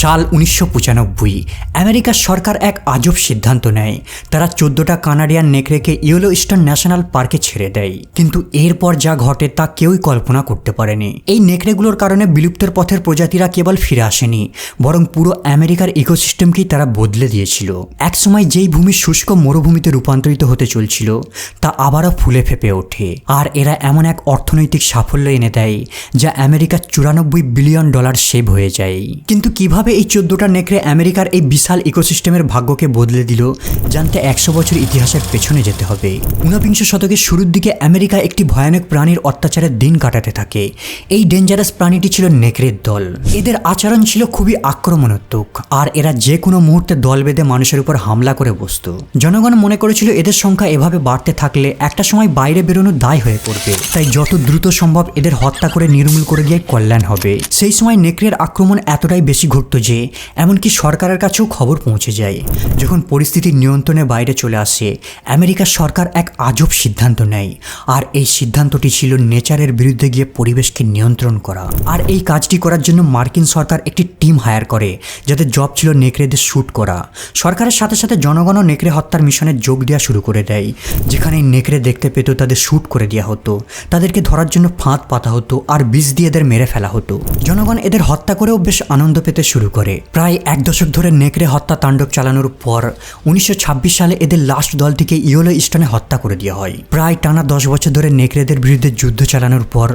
সাল উনিশশো পঁচানব্বই। আমেরিকার সরকার এক আজব সিদ্ধান্ত নেয়। তারা চোদ্দটা কানাডিয়ান নেকড়েকে ইয়েলো ইস্টার্ন ন্যাশনাল পার্কে ছেড়ে দেয়। কিন্তু এরপর যা ঘটে তা কেউই কল্পনা করতে পারেনি। এই নেকড়েগুলোর কারণে বিলুপ্তের পথের প্রজাতিরা কেবল ফিরে আসেনি, বরং পুরো আমেরিকার ইকোসিস্টেমকেই তারা বদলে দিয়েছিল। একসময় যেই ভূমি শুষ্ক মরুভূমিতে রূপান্তরিত হতে চলছিল, তা আবারও ফুলে ফেপে ওঠে। আর এরা এমন এক অর্থনৈতিক সাফল্য এনে দেয়, যা আমেরিকার চুরানব্বই বিলিয়ন ডলার সেভ হয়ে যায়। কিন্তু কীভাবে এই চোদ্দটা নেকড়ে আমেরিকার এই বিশাল ইকোসিস্টেমের ভাগ্যকে বদলে দিল, জানতে একশো বছর ইতিহাসের পেছনে যেতে হবে। ঊনবিংশ শতকের শুরুর দিকে আমেরিকা একটি ভয়ানক প্রাণীর অত্যাচারের দিন কাটাতে থাকে। এই ডেঞ্জারাস প্রাণীটি ছিল নেকড়ের দল। এদের আচরণ ছিল খুবই আক্রমণাত্মক, আর এরা যে কোনো মুহূর্তে দল বেঁধে মানুষের উপর হামলা করে বসত। জনগণ মনে করেছিল এদের সংখ্যা এভাবে বাড়তে থাকলে একটা সময় বাইরে বেরোনো দায় হয়ে পড়বে। তাই যত দ্রুত সম্ভব এদের হত্যা করে নির্মূল করে গিয়ে কল্যাণ হবে। সেই সময় নেকড়ের আক্রমণ এতটাই বেশি ঘটত যে এমনকি সরকারের কাছেও খবর পৌঁছে যায়। যখন পরিস্থিতি নিয়ন্ত্রণের বাইরে চলে আসে, আমেরিকার সরকার এক আজব সিদ্ধান্ত নেয়। আর এই সিদ্ধান্তটি ছিল নেচারের বিরুদ্ধে গিয়ে পরিবেশকে নিয়ন্ত্রণ করা। আর এই কাজটি করার জন্য মার্কিন সরকার একটি টিম হায়ার করে, যাদের জব ছিল নেকড়েদের শ্যুট করা। সরকারের সাথে সাথে জনগণও নেকড়ে হত্যার মিশনে যোগ দেওয়া শুরু করে দেয়, যেখানে নেকড়ে দেখতে পেত তাদের শ্যুট করে দেওয়া হতো। তাদেরকে ধরার জন্য ফাঁদ পাতা হতো আর বিষ দিয়ে এদের মেরে ফেলা হতো। জনগণ এদের হত্যা করেও বেশ আনন্দ পেতে শুরু করে। প্রায় এক দশক ধরে নেকড়ে হত্যা তাণ্ডব চালানোর পর উনিশশো ছাব্বিশ সালে এদের লাস্ট দলটিকে ইয়োলো ইস্টানে হত্যা করে দেওয়া হয়। প্রায় টানা দশ বছর ধরে নেকড়েদের বিরুদ্ধে যুদ্ধ চালানোর পর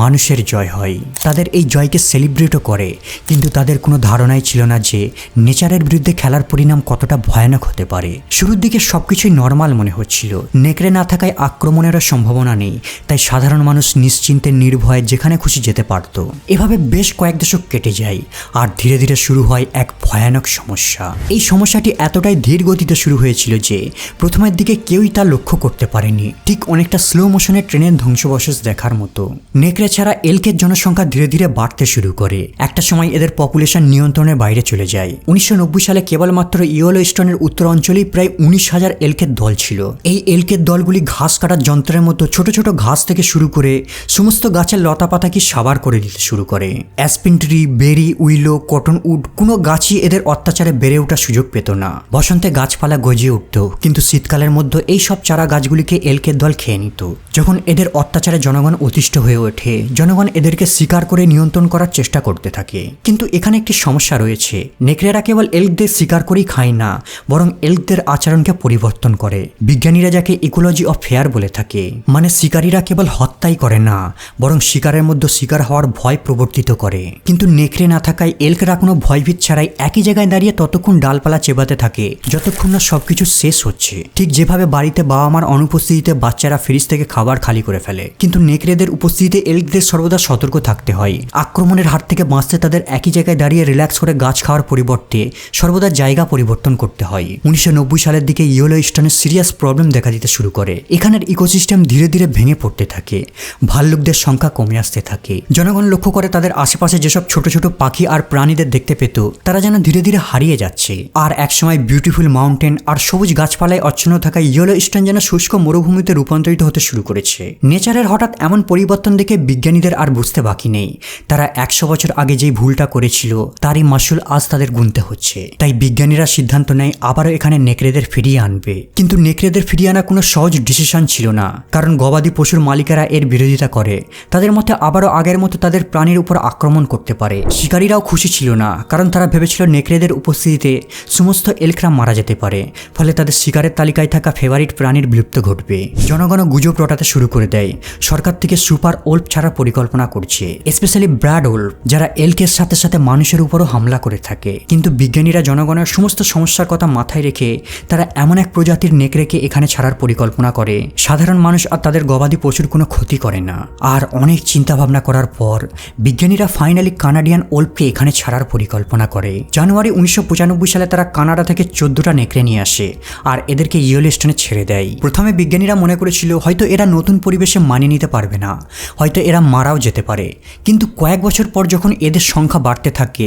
মানুষের জয় হয়। তাদের এই জয়কে সেলিব্রেটও করে, কিন্তু তাদের কোনো ধারণাই ছিল না যে নেচারের বিরুদ্ধে খেলার পরিণাম কতটা ভয়ানক হতে পারে। শুরুর দিকে সবকিছুই নর্মাল মনে হচ্ছিল। নেকড়ে না থাকায় আক্রমণেরও সম্ভাবনা নেই, তাই সাধারণ মানুষ নিশ্চিন্তে নির্ভয়ে যেখানে খুশি যেতে পারত। এভাবে বেশ কয়েক দশক কেটে যায়, আর ধীরে ধীরে শুরু হয় এক ভয়ানক সমস্যা। এই সমস্যাটি এতটাই ধীর গতিতে শুরু হয়েছিল যে প্রথমের দিকে কেউই তা লক্ষ্য করতে পারেনি। ঠিক অনেকটা স্লো মোশনে ট্রেনের ধ্বংসবশেষ দেখার মতো। নেকড়ে ছাড়া এলকের জনসংখ্যা ধীরে ধীরে বাড়তে শুরু করে। একটা সময় এদের পপুলেশন নিয়ন্ত্রণের বাইরে চলে যায়। উনিশশো নব্বই সালে কেবলমাত্র ইয়োলো স্টোনের উত্তর অঞ্চলেই প্রায় উনিশ হাজার এলকের দল ছিল। এই এলকের দলগুলি ঘাস কাটার যন্ত্রের মতো ছোট ছোট ঘাস থেকে শুরু করে সমস্ত গাছের লতা পাতাকে সাবার করে দিতে শুরু করে। Aspen tree berry, willow, cottonwood. কোনো গাছই এদের অত্যাচারে বেড়ে ওঠার সুযোগ পেত না। বসন্তে গাছপালা গজিয়ে উঠত, কিন্তু শীতকালের মধ্যে এই সব চারা গাছগুলিকে এলকের দল খেয়ে নিত। যখন এদের অত্যাচারে জনগণ অতিষ্ঠ হয়ে ওঠে, জনগণ এদেরকে শিকার করে নিয়ন্ত্রণ করার চেষ্টা করতে থাকে। কিন্তু এখানে একটি সমস্যা রয়েছে। নেকড়েরা কেবল এলকদের শিকার করেই খায় না, বরং এলকদের আচরণকে পরিবর্তন করে। বিজ্ঞানীরা যাকে ইকোলজি অফ ফেয়ার বলে থাকে মানে শিকারীরা কেবল হত্যাই করে না, বরং শিকারের মধ্যে শিকার হওয়ার ভয় প্রবর্তিত করে। কিন্তু নেকড়ে না থাকায় এলকরা কোনো ভয়ভীত ছাড়াই একই জায়গায় দাঁড়িয়ে ততক্ষণ ডালপালা চেবাতে থাকে। যতক্ষণ না সবকিছু শেষ হচ্ছে। ঠিক যেভাবে বাড়িতে বাবা মার অনুপস্থিতিতে বাচ্চারা ফ্রিজ থেকে খাবার খালি করে ফেলে। কিন্তু নেকড়েদের উপস্থিতিতে এলকদের সর্বদা সতর্ক থাকতে হয়। আক্রমণের হাত থেকে বাঁচতে তাদের একই জায়গায় দাঁড়িয়ে রিল্যাক্স করে গাছ খাওয়ার পরিবর্তে সর্বদা জায়গা পরিবর্তন করতে হয়। উনিশশো নব্বই সালের দিকে ইয়েলো স্টোনের সিরিয়াস প্রবলেম দেখা দিতে শুরু করে। এখানের ইকোসিস্টেম ধীরে ধীরে ভেঙে পড়তে থাকে। ভাল্লুকদের সংখ্যা কমে আসতে থাকে। জনগণ লক্ষ্য করে তাদের আশেপাশে যেসব ছোট ছোট পাখি আর প্রাণীদের দেখতে পেত, তারা যেন ধীরে ধীরে হারিয়ে যাচ্ছে। আর একসময় বিউটিফুল মাউন্টেন আর সবুজ গাছপালায় অচ্ছন্ন থাকা ইয়েলো স্টোন যেন শুষ্ক মরুভূমিতে রূপান্তরিত হতে শুরু করেছে। নেচারের হঠাৎ এমন পরিবর্তন দেখে বিজ্ঞানীদের আর বুঝতে বাকি নেই। তারা একশো বছর আগে যেই ভুলটা করেছিল, তারই মাসুল আজ তাদের গুনতে হচ্ছে। তাই বিজ্ঞানীরা সিদ্ধান্ত নেয়, আবারও এখানে নেকড়েদের ফিরিয়ে আনবে। কিন্তু নেকড়েদের ফিরিয়ে আনা কোনো সহজ ডিসিশন ছিল না। কারণ গবাদি পশুর মালিকেরা এর বিরোধিতা করে। তাদের মতে আবারও আগের মতো তাদের প্রাণীর উপর আক্রমণ করতে পারে। শিকারীরাও খুশি ছিল না। কারণ তারা ভেবেছিল নেকড়েদের উপস্থিতিতে সমস্ত এলকরা মারা যেতে পারে, ফলে তাদের শিকারের তালিকায় থাকা ফেভারিট প্রাণীর বিলুপ্ত ঘটবে। জনগণ গুজব রটাতে শুরু করে দেয়। সরকার থেকে সুপার ওল্প ছাড়ার পরিকল্পনা করছে। স্পেশালি ব্র্যাড ওল্প যারা এলকের সাথে সাথে মানুষের উপরও হামলা করে থাকে। কিন্তু বিজ্ঞানীরা জনগণের সমস্ত সমস্যার কথা মাথায় রেখে তারা এমন এক প্রজাতির নেকড়েকে এখানে ছাড়ার পরিকল্পনা করে। সাধারণ মানুষ আর তাদের গবাদি পশুর কোনো ক্ষতি করে না। আর অনেক চিন্তা ভাবনা করার পর বিজ্ঞানীরা ফাইনালি কানাডিয়ান ওল্পকে এখানে ছাড়ার পরিকল্পনা করে। জানুয়ারি উনিশশো পঁচানব্বই সালে তারা কানাডা থেকে চোদ্দটা নেকড়ে নিয়ে আসে আর এদেরকে ইয়োলেস্টনে ছেড়ে দেয়। প্রথমে বিজ্ঞানীরা মনে করেছিল হয়তো এরা নতুন পরিবেশে মানিয়ে নিতে পারবে না, হয়তো এরা মারাও যেতে পারে। কিন্তু কয়েক বছর পর যখন এদের সংখ্যা বাড়তে থাকে,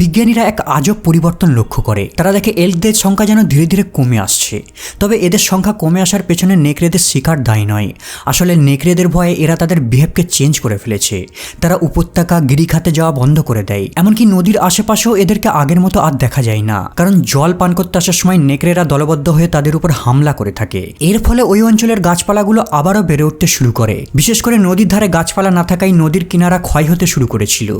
বিজ্ঞানীরা এক আজব পরিবর্তন লক্ষ্য করে। তারা দেখে এলকদের সংখ্যা যেন ধীরে ধীরে কমে আসছে। তবে এদের সংখ্যা কমে আসার পেছনে নেকড়েদের শিকার দায়ী নয়। আসলে নেকড়েদের ভয়ে এরা তাদের বিহেভকে চেঞ্জ করে ফেলেছে। তারা উপত্যকা, গিরিখাতে যাওয়া বন্ধ করে দেয়। এমনকি নদীর আশেপাশেও এদেরকে আগের মতো আর দেখা যায় না। কারণ জল পান করতে আসার সময় নেকড়েরা দলবদ্ধ হয়ে তাদের উপর হামলা করে থাকে। এর ফলে ওই অঞ্চলের গাছপালাগুলো আবারও বেড়ে উঠতে শুরু করে। বিশেষ করে নদীর ধারে গাছপালা না থাকায় নদীর কিনারা ক্ষয় হতে শুরু করেছিল।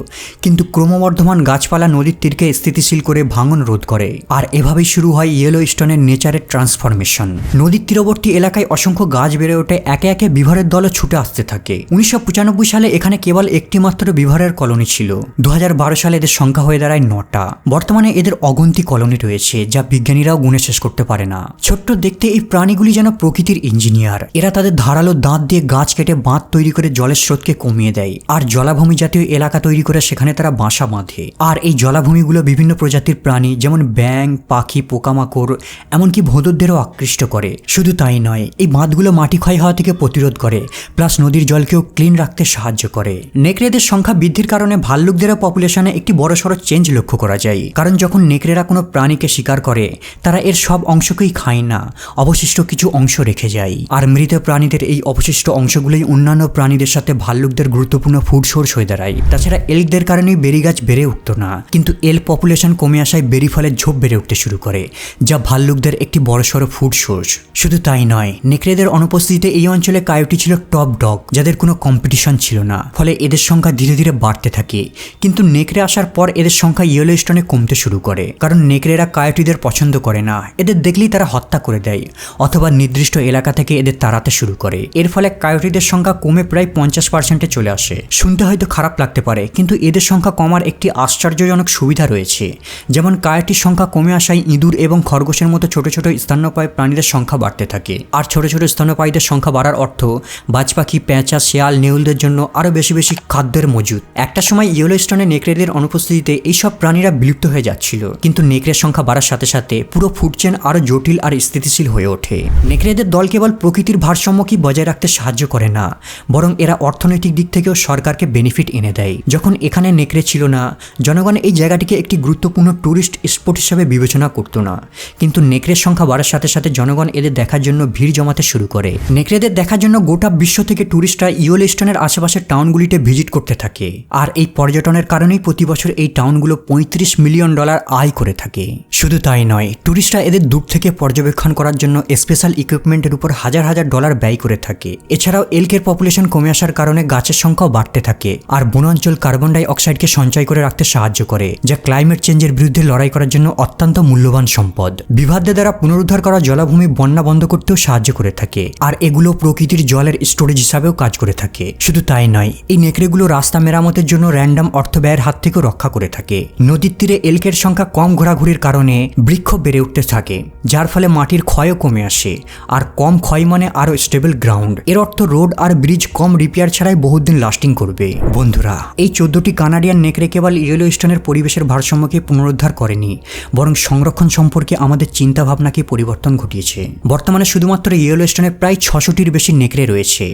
কিন্তু ক্রমবর্ধমান গাছপালা নদীর তীরকে স্থিতিশীল করে ভাঙন রোধ করে। আর এভাবেই শুরু হয় ইয়েলো স্টোনের নেচারের ট্রান্সফরমেশন নদীর তীরবর্তী এলাকায় অসংখ্য গাছ বেড়ে ওঠে, একে একে বিভারের দলও ছুটে আসতে থাকে। উনিশশো পঁচানব্বই সালে এখানে কেবল একটি মাত্র বিভারের কলোনি ছিল। দু হাজার বারো সালে এদের সংখ্যা হয়ে দাঁড়ায় নটা। বর্তমানে এদের অগন্তি কলোনি রয়েছে, যা বিজ্ঞানীরাও গুণে শেষ করতে পারে না। ছোট্ট দেখতে এই প্রাণীগুলি যেন প্রকৃতির ইঞ্জিনিয়ার। এরা তাদের ধারালো দাঁত দিয়ে গাছ কেটে বাঁধ তৈরি করে জলের স্রোতকে কমিয়ে দেয়। আর জলাভূমি জাতীয় এলাকা তৈরি করে সেখানে তারা বাসা বাঁধে। আর এই জলাভূমিগুলো বিভিন্ন প্রজাতির প্রাণী, যেমন ব্যাং পাখি, পোকামাকড়, এমনকি ভোঁদরদেরও আকৃষ্ট করে। শুধু তাই নয়, এই বাঁধগুলো মাটি ক্ষয় হওয়া থেকে প্রতিরোধ করে, প্লাস নদীর জলকেও ক্লিন রাখতে সাহায্য করে। নেকড়েদের সংখ্যা বৃদ্ধির কারণে ভাল্লুকদেরও পপুলেশনে একটি বড়সড় চেঞ্জ লক্ষ্য করা যায়। কারণ যখন নেকড়েরা কোনো প্রাণীকে শিকার করে, তারা এর সব অংশকেই খায় না, অবশিষ্ট কিছু অংশ রেখে যায়। আর মৃত প্রাণীদের এই অবশিষ্ট অংশগুলোই অন্যান্য প্রাণীদের সাথে ভাল্লুকদের গুরুত্বপূর্ণ ফুড সোর্স হয়ে দাঁড়ায়। তাছাড়া এলকদের কারণেই বেরি গাছ বেড়ে উঠত না, কিন্তু এল পপুলেশন কমে আসায় বেরি ফলের ঝোপ বেড়ে উঠতে শুরু করে, যা ভাল্লুকদের একটি বড়সড় ফুড সোর্স শুধু তাই নয়, নেকড়েদের অনুপস্থিতিতে এই অঞ্চলে কায়োটি ছিল টপ ডগ যাদের কোনো কম্পিটিশন ছিল না। ফলে এদের সংখ্যা ধীরে ধীরে বাড়তে থাকে। কিন্তু নেকড়ে আসার পর এদের সংখ্যা ইয়েলো স্টোনে কমতে শুরু করে। কারণ নেকড়েরা কায়োটিদের পছন্দ করে না। এদের দেখলেই তারা হত্যা করে দেয়। অথবা নির্দিষ্ট এলাকা থেকে এদের তাড়াতে শুরু করে। এর ফলে কায়োটিদের সংখ্যা কমে প্রায় পঞ্চাশ পার্সেন্টে চলে আসে। শুনতে হয়তো খারাপ লাগতে পারে, কিন্তু এদের সংখ্যা কমার একটি আশ্চর্যজনক সুবিধা রয়েছে। যেমন কায়োটির সংখ্যা কমে আসায় ইঁদুর এবং খরগোশের মতো ছোট ছোট স্তন্যপায়ী প্রাণীদের সংখ্যা বাড়তে থাকে। আর ছোট ছোট স্তন্যপায়ীদের সংখ্যা বাড়ার অর্থ বাজ পাখি পেঁচা, শেয়াল, নেউলদের জন্য আরও বেশি বেশি খাদ্যের মজুদ। একটা সময় ইয়েলো স্টোনে নেকড়েদের অনুপস্থিতিতে এইসব প্রাণীরা বিলুপ্ত হয়ে যাচ্ছিল। কিন্তু নেকড়ের সংখ্যা বাড়ার সাথে সাথে পুরো ফুড চেন আরও জটিল আর স্থিতিশীল হয়ে ওঠে। নেকড়েদের দল কেবল প্রকৃতির ভারসাম্যকেই বজায় রাখতে সাহায্য করে না, বরং এরা অর্থনৈতিক দিক থেকেও সরকারকে বেনিফিট এনে দেয়। যখন এখানে নেকড়ে ছিল না, জনগণ এই জায়গাটিকে একটি গুরুত্বপূর্ণ ট্যুরিস্ট স্পট হিসেবে বিবেচনা করতো না। কিন্তু নেকড়ের সংখ্যা বাড়ার সাথে সাথে জনগণ এদের দেখার জন্য ভিড় জমাতে শুরু করে। নেকড়েদের দেখার জন্য গোটা বিশ্ব থেকে ট্যুরিস্টরা ইয়োলেস্টনের আশেপাশের টাউনগুলিতে ভিজিট করতে থাকে। আর এই পর্যটনের কারণেই প্রতি বছর এই টাউনগুলো পঁয়ত্রিশ মিলিয়ন ডলার আয় করে থাকে। শুধু তাই নয় ট্যুরিস্টরা এদের দূর থেকে পর্যবেক্ষণ করার জন্য স্পেশাল ইকুইপমেন্টের উপর হাজার হাজার ডলার ব্যয় করে থাকে। এছাড়াও এলকের পপুলেশন কমে আসার কারণে গাছের সংখ্যাও বাড়তে থাকে আর বনাঞ্চল কার্বন ডাই অক্সাইডকে সঞ্চয় করে রাখতে সাহায্য করে, যা ক্লাইমেট চেঞ্জের বিরুদ্ধে লড়াই করার জন্য অত্যন্ত মূল্যবান সম্পদ। বিভাদ্যের দ্বারা পুনরুদ্ধার করা জলাভূমি বন্যা বন্ধ করতেও সাহায্য করে থাকে আর এগুলো প্রকৃতির জলের স্টোরেজ হিসাবেও কাজ করে থাকে। শুধু তাই নয়, এই নেকড়েগুলো রাস্তা মেরামতের জন্য র্যান্ডাম অর্থ ব্যয়ের হাত থেকেও রক্ষা করে থাকে। নদীর তীরে এলকের সংখ্যা কম ঘোরাঘুরির কারণে বৃক্ষ বেড়ে উঠতে থাকে, যার ফলে মাটির ক্ষয়ও কমে আসে। আর কম ক্ষয় মানে আরও স্টেবল গ্রাউন্ড এর অর্থ রোড আর ব্রিজ কম রিপেয়ার ছাড়াই বহুদিন লাস্টিং করবে। বন্ধুরা, এই চোদ্দটি কানাডিয়ান নেকড়ে কেবল ইয়েলো স্টোনের পরিবেশের ভারসাম্যকে পুনরুদ্ধার করেনি, বরং সংরক্ষণ সম্পর্কে আমাদের চিন্তা ভাবনাকে পরিবর্তন ঘটিয়েছে। বর্তমানে শুধুমাত্র ইয়েলো স্টোনে প্রায় ছশোটির বেশি নেকড়ে রয়েছে,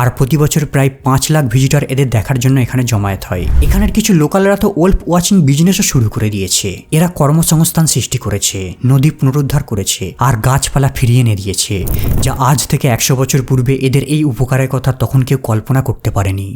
আর প্রতি বছর প্রায় পাঁচ লাখ ভিজিটর এদের দেখার জন্য এখানে জমায়েত হয়। এখানের কিছু লোকালরা তো ওল্ফ ওয়াচিং বিজনেসও শুরু করে দিয়েছে। এরা কর্মসংস্থান সৃষ্টি করেছে, নদী পুনরুদ্ধার করেছে আর গাছপালা ফিরিয়ে এনে দিয়েছে, যা আজ থেকে একশো বছর পূর্বে এদের এই উপকারের কথা তখন কেউ কল্পনা করতে পারেনি।